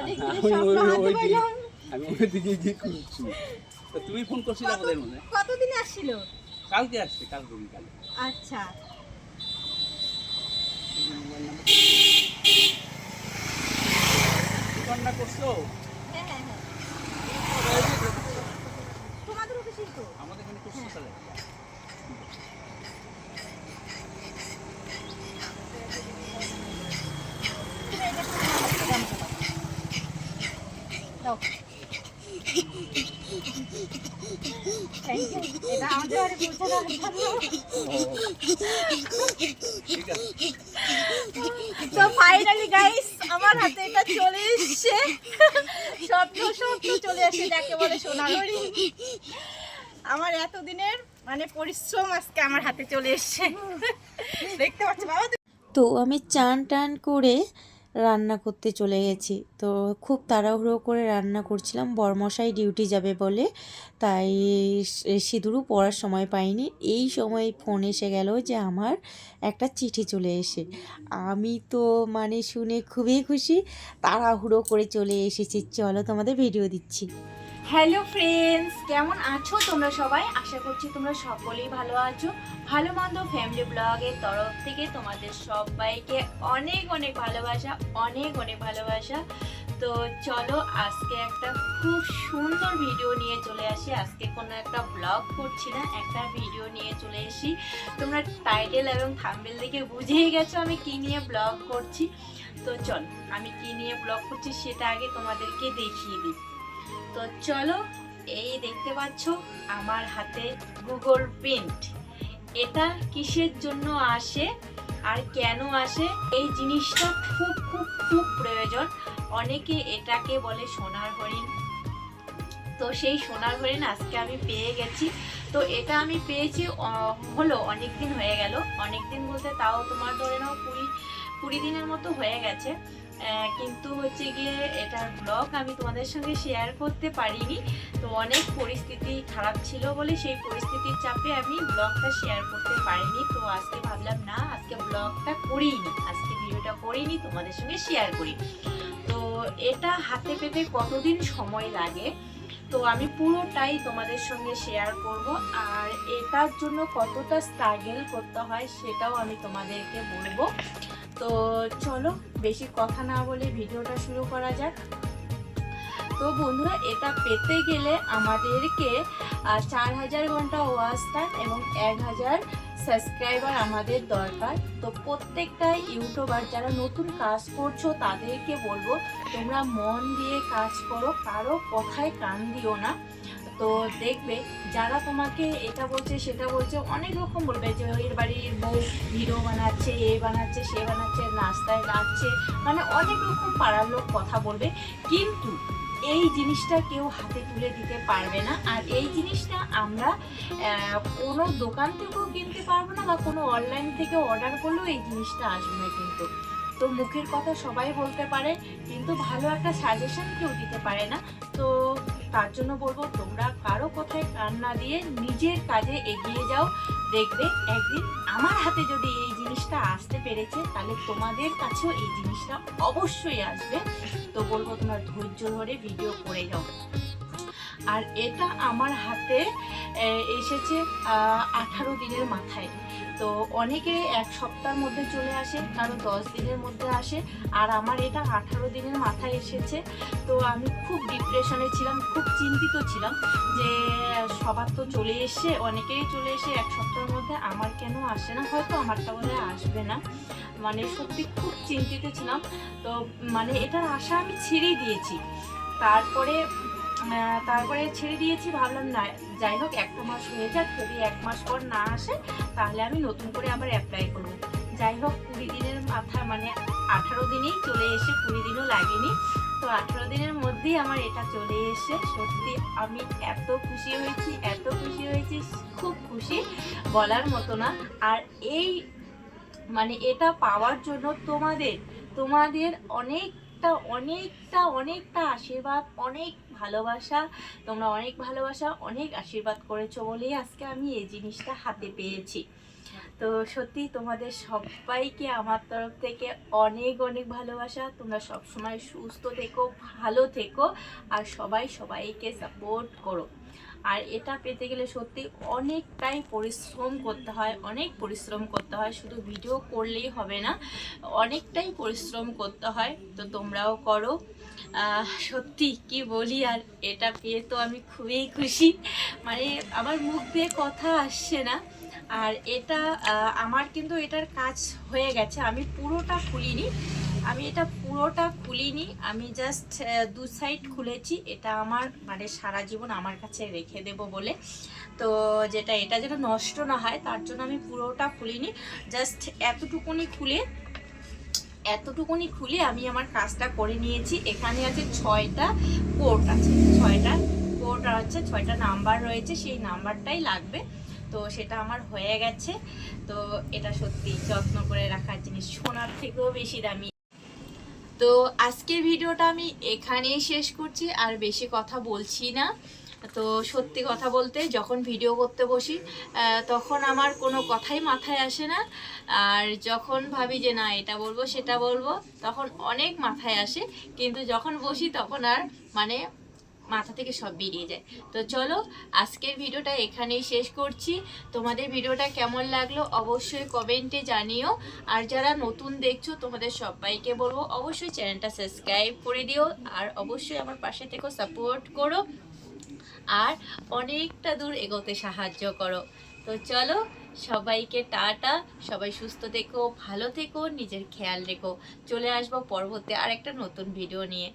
হ্যাঁ, আমি ওই- দিকে- গিয়ে খুঁজছি তুমি ফোন করছিলে আমাদের মনে কতদিন কতদিনে আসছিল কালকে আসছে কালকে বিকালে আচ্ছা রান্না করছ হ্যাঁ হ্যাঁ হ্যাঁ তোমাদের অফিসেই তো আমাদের এখানে করছ তাহলে তুমি এটা একটু আমার হাতে দাও। দাও থ্যাংক ইউ এটা আমাদের বাড়ি পৌঁছে দেওয়ার জন্য ঠিক আছে তো গাইস আমার চলে চলে বলে আমার এতদিনের মানে পরিশ্রম আজকে আমার হাতে চলে এসেছে। দেখতে পাচ্ছ, বাবা তো আমি চান টান করে রান্না করতে চলে গেছি। তো খুব তাড়াহুড়ো করে রান্না করছিলাম। বরমশাই ডিউটি যাবে বলে। তাই সিঁদুরও পড়ার সময় পাইনি। এই সময় ফোন এসে গেল যে আমার একটা চিঠি চলে এসে। আমি তো মানে শুনে খুবই খুশি। তাড়াহুড়ো করে চলে এসেছি। চলো তোমাদের ভিডিও দিচ্ছি। হ্যালো ফ্রেন্ডস কেমন আছো তোমরা সবাই? আশা করছি তোমরা সকলেই ভালো আছো। ভালো মন্দ ফ্যামিলি ব্লগের তরফ থেকে তোমাদের সবাইকে অনেক অনেক ভালোবাসা, অনেক অনেক ভালোবাসা। তো চলো আজকে একটা খুব সুন্দর ভিডিও নিয়ে চলে আসি। আজকে কোনো একটা ব্লগ করছি না, একটা ভিডিও নিয়ে চলে এসি তোমরা টাইটেল এবং থাম্বেল দেখে বুঝেই গেছো আমি কি নিয়ে ব্লগ করছি। তো চল, আমি কি নিয়ে ব্লগ করছি সেটা আগে তোমাদেরকে দেখিয়ে দিই। তো চলো, এই দেখতে পাচ্ছ আমার হাতে গুগল প্রিন্ট। এটা কিসের জন্য আসে আর কেন আসে? এই জিনিসটা খুব খুব খুব প্রয়োজন। অনেকে এটাকে বলে সোনার হরিণ। তো সেই সোনার হরিণ আজকে আমি পেয়ে গেছি। তো এটা আমি পেয়েছি হলো অনেক দিন হয়ে গেল। অনেক দিন বলতে তাও তোমার ধরে নাও কুড়ি কুড়ি দিনের মতো হয়ে গেছে। কিন্তু হচ্ছে গিয়ে এটার ব্লগ আমি তোমাদের সঙ্গে শেয়ার করতে পারিনি। তো অনেক পরিস্থিতি খারাপ ছিল বলে সেই পরিস্থিতির চাপে আমি ব্লগটা শেয়ার করতে পারিনি। তো আজকে ভাবলাম, না, আজকে ব্লগটা করিনি। আজকে ভিডিওটা করিনি, তোমাদের সঙ্গে শেয়ার করি। তো এটা হাতে পেতে কতদিন সময় লাগে? তো আমি পুরোটাই তোমাদের সঙ্গে শেয়ার করব। আর এটার জন্য কতটা স্ট্রাগল করতে হয় সেটাও আমি তোমাদেরকে বলব। তো চলো বেশি কথা না বলে ভিডিওটা শুরু করা যাক। তো বন্ধুরা, এটা পেতে গেলে আমাদেরকে চার হাজার ঘণ্টা ওয়াচ টাইম এবং এক হাজার সাবস্ক্রাইবার আমাদের দরকার। তো প্রত্যেকটা ইউটিউবার যারা নতুন কাজ করছ, তাদেরকে বলব তোমরা মন দিয়ে কাজ করো, কারও কথায় কান দিও না। তো দেখবে যারা তোমাকে এটা বলছে, সেটা বলছে, অনেক রকম বলবে যে এর বাড়ির বউ হিরো বানাচ্ছে, এ বানাচ্ছে, সে বানাচ্ছে নাস্তায় নাচছে মানে অনেক রকম পাড়ার লোক কথা বলবে। কিন্তু এই জিনিসটা কেউ হাতে তুলে দিতে পারবে না। আর এই জিনিসটা আমরা কোনো দোকান থেকেও কিনতে পারব না বা কোনো অনলাইন থেকে অর্ডার করলেও এই জিনিসটা আসবে না কিন্তু। তো মুখের কথা সবাই বলতে পারে, কিন্তু ভালো একটা সাজেশন কেউ দিতে পারে না। তো তার জন্য বলব, তোমরা কারও কথায় কান না দিয়ে নিজের কাজে এগিয়ে যাও। দেখবে একদিন আমার হাতে যদি এই জিনিসটা আসতে পেরেছে, তাহলে তোমাদের কাছেও এই জিনিসটা অবশ্যই আসবে। তো বলব, তোমরা ধৈর্য ধরে ভিডিও করে যাও। আর এটা আমার হাতে এসেছে আঠারো দিনের মাথায়। তো অনেকে এক সপ্তাহের মধ্যে চলে আসে, কারও দশ দিনের মধ্যে আসে, আর আমার এটা আঠারো দিনের মাথায় এসেছে। তো আমি খুব ডিপ্রেশনে ছিলাম, খুব চিন্তিত ছিলাম যে সবার তো চলে এসে অনেকেই চলে এসে এক সপ্তাহের মধ্যে আমার কেন আসে না? হয়তো আমারটা বলে আসবে না। মানে সত্যি খুব চিন্তিত ছিলাম। তো মানে এটার আশা আমি ছেড়ে দিয়েছি। তারপরে তারপরে ছেড়ে দিয়েছি, ভাবলাম না, যাই হোক, একটা মাস হয়ে যাক, যদি এক মাস পর না আসে, তাহলে আমি নতুন করে আবার অ্যাপ্লাই করব। যাই হোক, কুড়ি দিনের মাথা মানে আঠারো দিনেই চলে এসে কুড়ি দিনও লাগেনি। তো আঠারো দিনের মধ্যেই আমার এটা চলে এসে সত্যি আমি এত খুশি হয়েছি, এত খুশি হয়েছি, খুব খুশি, বলার মতো না। আর এই মানে এটা পাওয়ার জন্য তোমাদের তোমাদের অনেকটা অনেকটা অনেকটা আশীর্বাদ অনেক ভালোবাসা, তোমরা অনেক ভালোবাসা, অনেক আশীর্বাদ করেছ বলেই আজকে আমি এই জিনিসটা হাতে পেয়েছি। তো সত্যি তোমাদের সবাইকে আমার তরফ থেকে অনেক অনেক ভালোবাসা। তোমরা সবসময় সুস্থ থেকো, ভালো থেকো আর সবাই সবাইকে সাপোর্ট করো। আর এটা পেতে গেলে সত্যি অনেকটাই পরিশ্রম করতে হয়, অনেক পরিশ্রম করতে হয়। শুধু ভিডিও করলেই হবে না, অনেকটাই পরিশ্রম করতে হয়। তো তোমরাও করো। সত্যি কি বলি আর এটা পেয়ে তো আমি খুবই খুশি। মানে আমার মুখ দিয়ে কথা আসছে না। আর এটা আমার কিন্তু এটার কাজ হয়ে গেছে। আমি পুরোটা খুলিনি। আমি এটা পুরোটা খুলিনি। আমি জাস্ট দু সাইড খুলেছি। এটা আমার মানে সারা জীবন আমার কাছে রেখে দেব বলে। তো যেটা, এটা যেন নষ্ট না হয়, তার জন্য আমি পুরোটা খুলিনি। জাস্ট এতটুকুনি খুলে এতটুকুনি খুলে আমি আমার কাজটা করে নিয়েছি। এখানে আছে ছয়টা কোড আছে। ছয়টা কোড আছে ছয়টা নাম্বার রয়েছে। সেই নাম্বারটাই লাগবে। তো সেটা আমার হয়ে গেছে। তো এটা সত্যি যত্ন করে রাখার জিনিস। সোনার থেকেও বেশি দামি। তো আজকের ভিডিওটা আমি এখানেই শেষ করছি। আর বেশি কথা বলছি না। তো সত্যি কথা বলতে যখন ভিডিও করতে বসি তখন আমার কোনো কথাই মাথায় আসে না। আর যখন ভাবি যে না, এটা বলব, সেটা বলব, তখন অনেক মাথায় আসে। কিন্তু যখন বসি, তখন আর মানে মাথা থেকে সব বেরিয়ে যায়। তো চলো, আজকের ভিডিওটা এখানেই শেষ করছি। তোমাদের ভিডিওটা কেমন লাগল অবশ্যই কমেন্টে জানিও। আর যারা নতুন দেখছ, তোমাদের সবাইকে বলব, অবশ্যই চ্যানেলটা সাবস্ক্রাইব করে দিও। আর অবশ্যই আমার পাশে থেকেও সাপোর্ট করো। আর অনেকটা দূর এগোতে সাহায্য করো। তো চলো, সবাইকে টাটা। সবাই সুস্থ থেকো, ভালো থেকো, নিজের খেয়াল রেখো। চলে আসব পরবর্তী আর একটা নতুন ভিডিও নিয়ে।